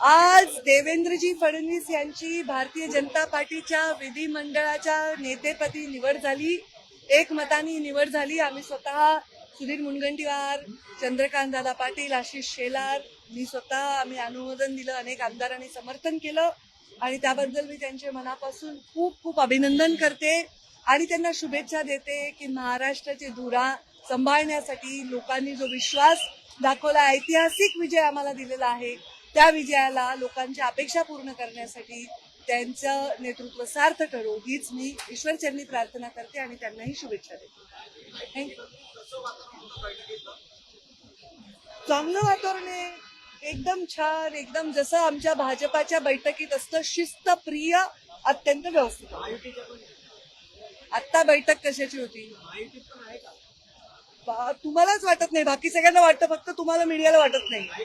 आज देवेंद्रजी फडणवीस यांची भारतीय जनता पार्टीच्या विधिमंडळाच्या नेतेपदी निवड झाली. एकमतानी निवड झाली. आम्ही स्वतः सुधीर मुनगंटीवार चंद्रकांत दादा पाटील आशिष शेलार मी स्वतः आम्ही अनुमोदन दिलं अनेक आमदारांनी समर्थन केलं आणि त्याबद्दल मी त्यांचे मनापासून खूप खूप अभिनंदन करते आणि त्यांना शुभेच्छा देते की महाराष्ट्राची धुरा सांभाळण्यासाठी लोकांनी जो विश्वास दाखवला ऐतिहासिक विजय आम्हाला दिलेला आहे त्या विजयाला लोकांच्या अपेक्षा पूर्ण करण्यासाठी त्यांचं नेतृत्व सार्थ ठरो हीच मी ईश्वरचरणी प्रार्थना करते आणि त्यांनाही शुभेच्छा देते. थँक्यू चांगलं वातावरण आहे. एकदम छान एकदम जसं आमच्या भाजपाच्या बैठकीत असतं शिस्तप्रिय अत्यंत व्यवस्थित. आत्ता बैठक कशाची होती? तुम्हालाच वाटत नाही. बाकी सगळ्यांना वाटतं फक्त तुम्हाला मीडियाला वाटत नाही.